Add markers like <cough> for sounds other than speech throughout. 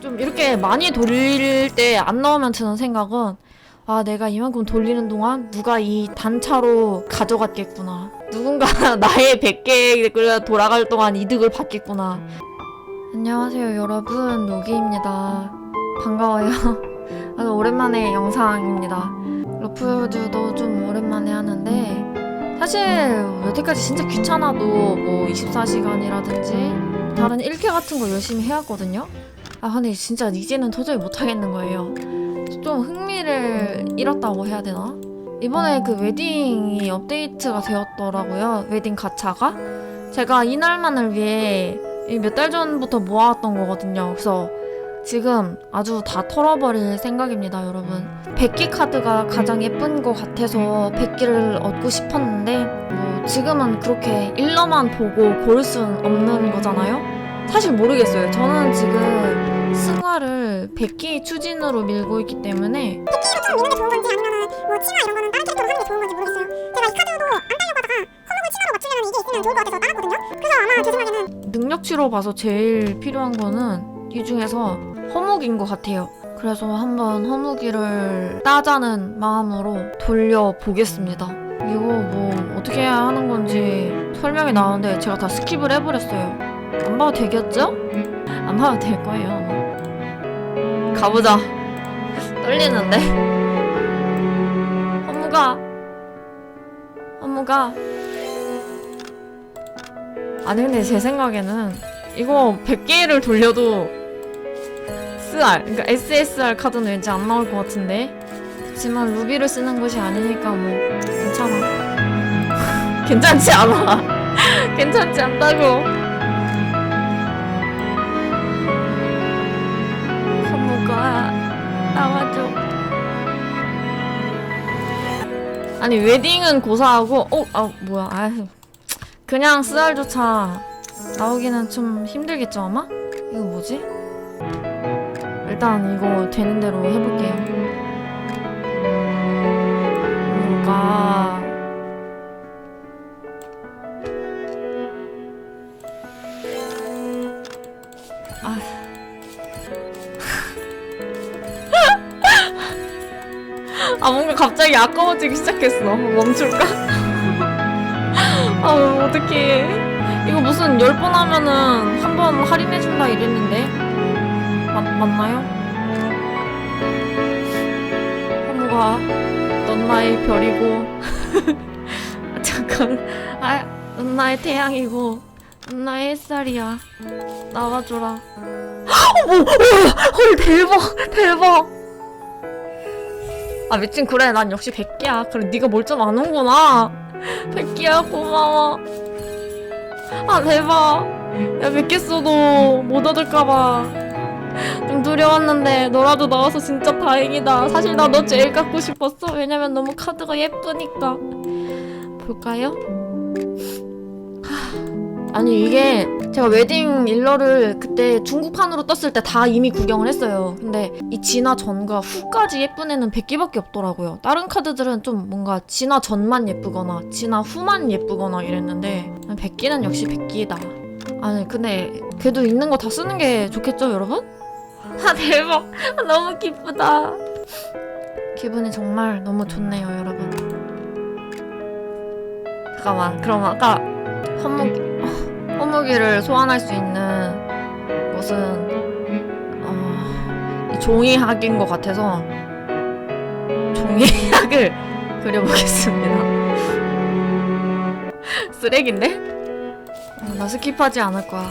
좀 이렇게 많이 돌릴 때 안 나오면 드는 생각은 아 내가 이만큼 돌리는 동안 누가 이 단차로 가져갔겠구나. 누군가 <laughs> 나의 100개가 돌아갈 동안 이득을 받겠구나. 안녕하세요 여러분. 로기입니다. 반가워요. <laughs> 아주 오랜만에 영상입니다. 러프듀도 좀 오랜만에 하는데 사실 여태까지 진짜 귀찮아도 뭐 24시간이라든지 다른 1캐 같은 거 열심히 해왔거든요 아 근데 진짜 이제는 도저히 못하겠는 거예요 좀 흥미를 잃었다고 해야 되나? 이번에 그 웨딩이 업데이트가 되었더라고요. 웨딩 가차가. 제가 이날만을 위해 몇 달 전부터 모아왔던 거거든요. 그래서 지금 아주 다 털어버릴 생각입니다, 여러분. 100기 카드가 가장 예쁜 것 같아서 100기를 얻고 싶었는데, 뭐, 지금은 그렇게 일러만 보고 고를 순 없는 거잖아요? 사실 모르겠어요. 저는 지금 승화를 100기 추진으로 밀고 있기 때문에 좀 미는 게 좋은 건지 아니면은 뭐 칭화 이런 거는 다른 캐릭터로 하는 게 좋은 건지 모르겠어요. 제가 이 카드도 안 달려고 하다가 허목을 칭화로 맞추려면 이게 있으면 좋을 것 같아서 따랐거든요. 그래서 아마 제 생각에는 능력치로 봐서 제일 필요한 거는 이 중에서 허무기인 것 같아요. 그래서 한번 허무기를 따자는 마음으로 돌려보겠습니다. 이거 뭐 어떻게 해야 하는 건지 설명이 나오는데 제가 다 스킵을 해버렸어요. 안 봐도 되겠죠? 안 봐도 될 거예요. 아마. 가보자. 떨리는데? 허무가. 허무가. 아니 근데 제 생각에는 이거 100개를 돌려도 SR 그러니까 SSR 카드는 왠지 안 나올 것 같은데 그렇지만 루비를 쓰는 것이 아니니까 뭐 괜찮아 <laughs> 괜찮지 않아 <laughs> 괜찮지 않다고 아니 웨딩은 고사하고 어 아 뭐야 아휴 그냥 쓰알조차 나오기는 좀 힘들겠죠 아마? 이거 뭐지? 일단 이거 되는 대로 해볼게요 뭐가 아 아 뭔가 갑자기 아까워지기 시작했어. 멈출까? 아 어떡해. 이거 무슨 10번 하면은 한 번 할인해준다 이랬는데? 맞, 맞나요? 허무가 넌 나의 별이고. <laughs> 아, 잠깐. 아 넌 나의 태양이고. 넌 나의 햇살이야. 나와줘라. <gasps> 어머 헐 대박 대박 아 미친 그래. 난 역시 100개야. 그래 네가 뭘 좀 아는구나. <laughs> 백기야 고마워. 아 대박. 야 써도 못 얻을까봐. 좀 두려웠는데 너라도 나와서 진짜 다행이다. 사실 나 너 제일 갖고 싶었어. 왜냐면 너무 카드가 예쁘니까. 볼까요? 하, 아니 이게 제가 웨딩 일러를 그때 중국판으로 떴을 때 다 이미 구경을 했어요. 근데 이 진화 전과 후까지 예쁜 애는 100개밖에 없더라고요. 다른 카드들은 좀 뭔가 진화 전만 예쁘거나 진화 후만 예쁘거나 이랬는데 100개는 역시 100개다. 아니 근데 그래도 있는 거 다 쓰는 게 좋겠죠 여러분? <laughs> 아 대박. 너무 기쁘다. 기분이 정말 너무 좋네요 여러분. 잠깐만 그럼 아까 허무 기 허무기를 소환할 수 있는 곳은 어, 이 종이학인 것 같아서 종이학을 <laughs> 그려보겠습니다 <laughs> 쓰레기인데? 어, 나 스킵하지 않을 거야.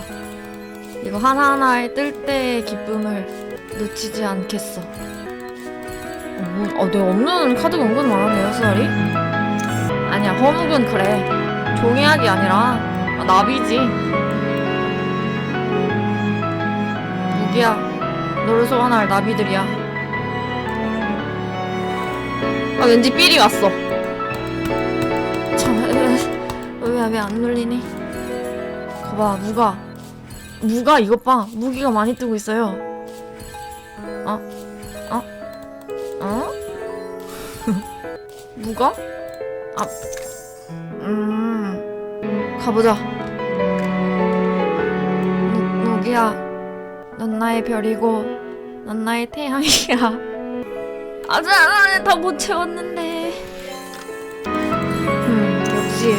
이거 하나하나에 뜰 때의 기쁨을 놓치지 않겠어. 어, 뭐, 어, 내 없는 카드가 은근 많았네요, 수달이? 아니야, 허묵은 그래. 종이학이 아니라 아, 나비지. 무기야, 너를 소환할 나비들이야. 아, 왠지 삘이 왔어. 참, 왜, 왜안 눌리니? 봐봐 무가 무가 이것 봐 무기가 많이 뜨고 있어요 어? 어? 어? <laughs> 무가? 아, 음, 가보자. 무, 무기야, 넌 나의 별이고 넌 나의 태양이야. <laughs> 아직 안에 다못 채웠는데. 음 역시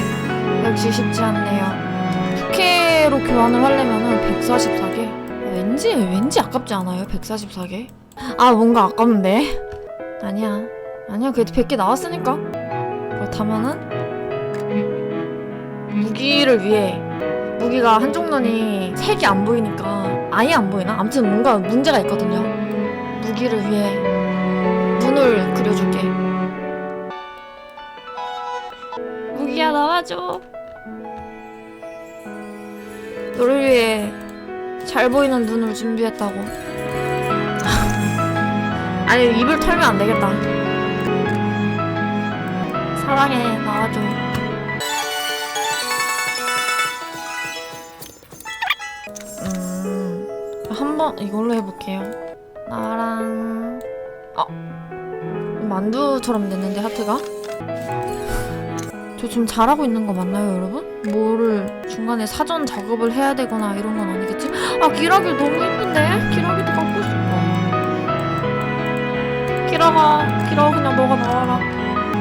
역시 쉽지 않네요. 부캐로 교환을 하려면은 144개? 왠지 왠지 아깝지 않아요? 144개? 아 뭔가 아깝는데 아니야. 아니야. 그래도 100개 나왔으니까. 그렇다면은 무기를 위해 무기가 한쪽 눈이 색이 안 보이니까 아예 안 보이나? 아무튼 뭔가 문제가 있거든요. 무기를 위해 눈을 그려줄게. 무기야 나와줘. 너를 위해 잘 보이는 눈을 준비했다고. <laughs> 아니 입을 털면 안 되겠다. 사랑해 나와줘. 음, 한번 이걸로 해볼게요. 나랑 아 만두처럼 됐는데 하트가? 저좀 잘하고 있는 거 맞나요, 여러분? 뭐를 중간에 사전 작업을 해야 되거나 이런 건 아니겠지? 아 기러기 너무 예쁜데? 기러기도 갖고 싶어. 기러가, 기러 그냥 너가 나와라.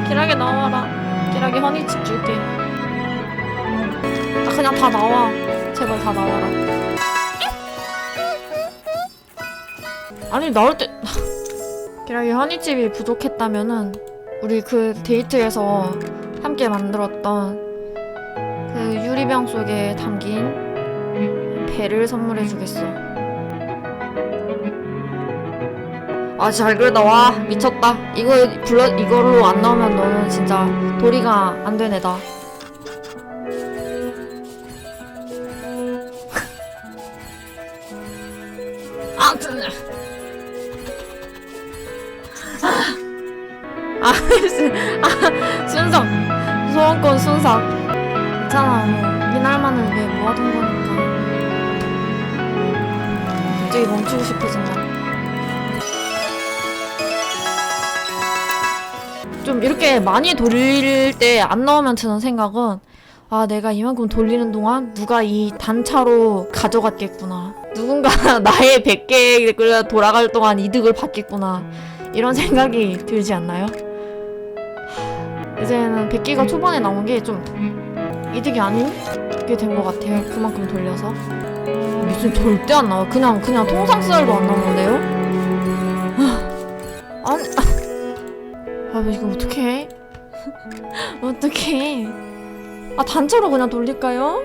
기러기 나와라. 기러기 허니칩 줄게. 아 그냥 다 나와. 제발 다 나와라. 아니 나올 때 기라기 허니집이 부족했다면은 우리 그 데이트에서 함께 만들었던 그 유리병 속에 담긴 배를 선물해 주겠어. 아 잘 그러다 와 미쳤다. 이거 불러 이걸로 안 나오면 너는 진짜 도리가 안된 애다. <laughs> 아 진짜. 아, 순- 아 순삭 소원권 순삭 괜찮아 뭐. 이날만을 위해 모아둔 거니까. 갑자기 멈추고 싶어진다. 좀 이렇게 많이 돌릴 때 안 나오면 드는 생각은 아 내가 이만큼 돌리는 동안 누가 이 단차로 가져갔겠구나. 누군가 <laughs> 나의 100개 돌아갈 동안 이득을 받겠구나 이런 생각이 들지 않나요? 이제는 100기가 초반에 나온 게 좀 이득이 아니게 된 것 같아요. 그만큼 돌려서. 무슨 절대 안 나와. 그냥 그냥 통상 쌀도 안 나오는데요? 아, 아, 아 이거 어떡해? <laughs> 어떡해? 아 단체로 그냥 돌릴까요?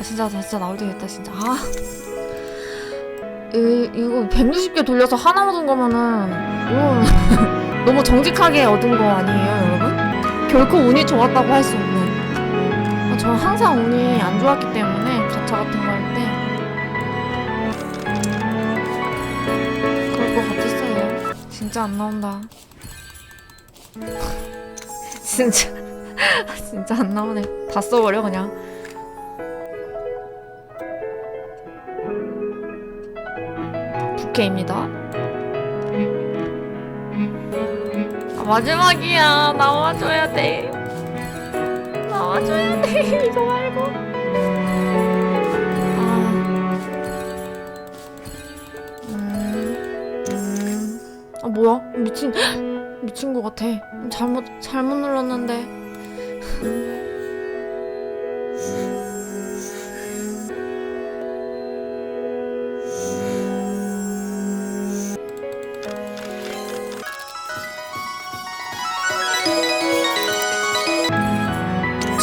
아, 진짜, 진짜 나올 때겠다, 진짜. 아. 이, 이거 160개 돌려서 하나 얻은 거면은, <laughs> 너무 정직하게 얻은 거 아니에요, 여러분? 결코 운이 좋았다고 할 수 없는. 아, 저 항상 운이 안 좋았기 때문에, 가차 같은 거 할 때. 그럴 것 같았어요. 진짜 안 나온다. <laughs> 진짜 <laughs> 진짜 안 나오네. 다 써버려 그냥. 부캐입니다. 아, 마지막이야. 나와줘야 돼. 나와줘야 돼. <laughs> 이거 말고. 아. 음. 음. 아 뭐야? 미친 <gasps> 미친 것 같아. 잘못 잘못 눌렀는데.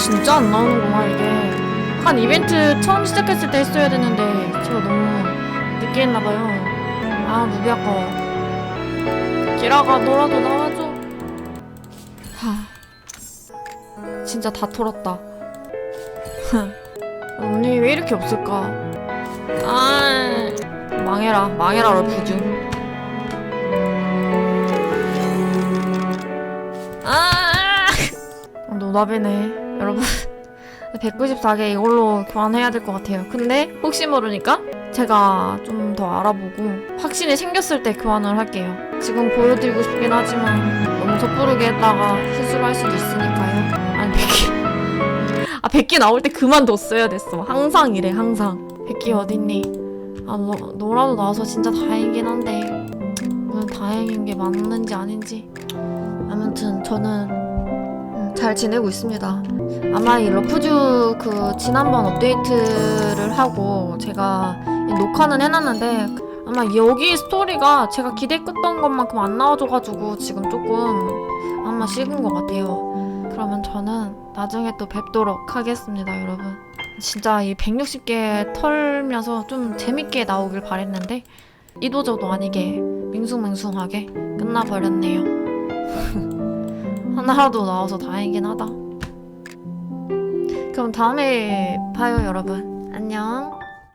진짜 안 나오는구만 이게. 한 이벤트 처음 시작했을 때 했어야 되는데 제가 너무 늦게 했나봐요. 아 무비 아까워. 기라가 너라도 나와줘. 하. 진짜 다 털었다. <laughs> 운이 왜 이렇게 없을까? 아, 망해라 망해라 럴프주 아 노답이네 여러분. <laughs> 194개 이걸로 교환해야 될 것 같아요. 근데 혹시 모르니까 제가 좀 더 알아보고 확신이 생겼을 때 교환을 할게요. 지금 보여드리고 싶긴 하지만 너무 섣부르게 했다가 실수를 할 수도 있으니까요. 아니 100개 <laughs> 아 100개 나올 때 그만뒀어야 됐어. 항상 이래 항상. 100개 어딨니? 아 너, 너라도 나와서 진짜 다행이긴 한데. 다행인 게 맞는지 아닌지. 아무튼 저는 음, 잘 지내고 있습니다 아마 이 러프주 그 지난번 업데이트를 하고 제가 이 녹화는 해놨는데 아마 여기 스토리가 제가 기대했던 것만큼 안 나와줘가지고 지금 조금 아마 식은 것 같아요 그러면 저는 나중에 또 뵙도록 하겠습니다 여러분 진짜 이 160개 털면서 좀 재밌게 나오길 바랬는데 이도저도 아니게 밍숭맹숭하게 끝나버렸네요. <laughs> 하나라도 나와서 다행이긴 하다. 그럼 다음에 봐요, 여러분. 안녕.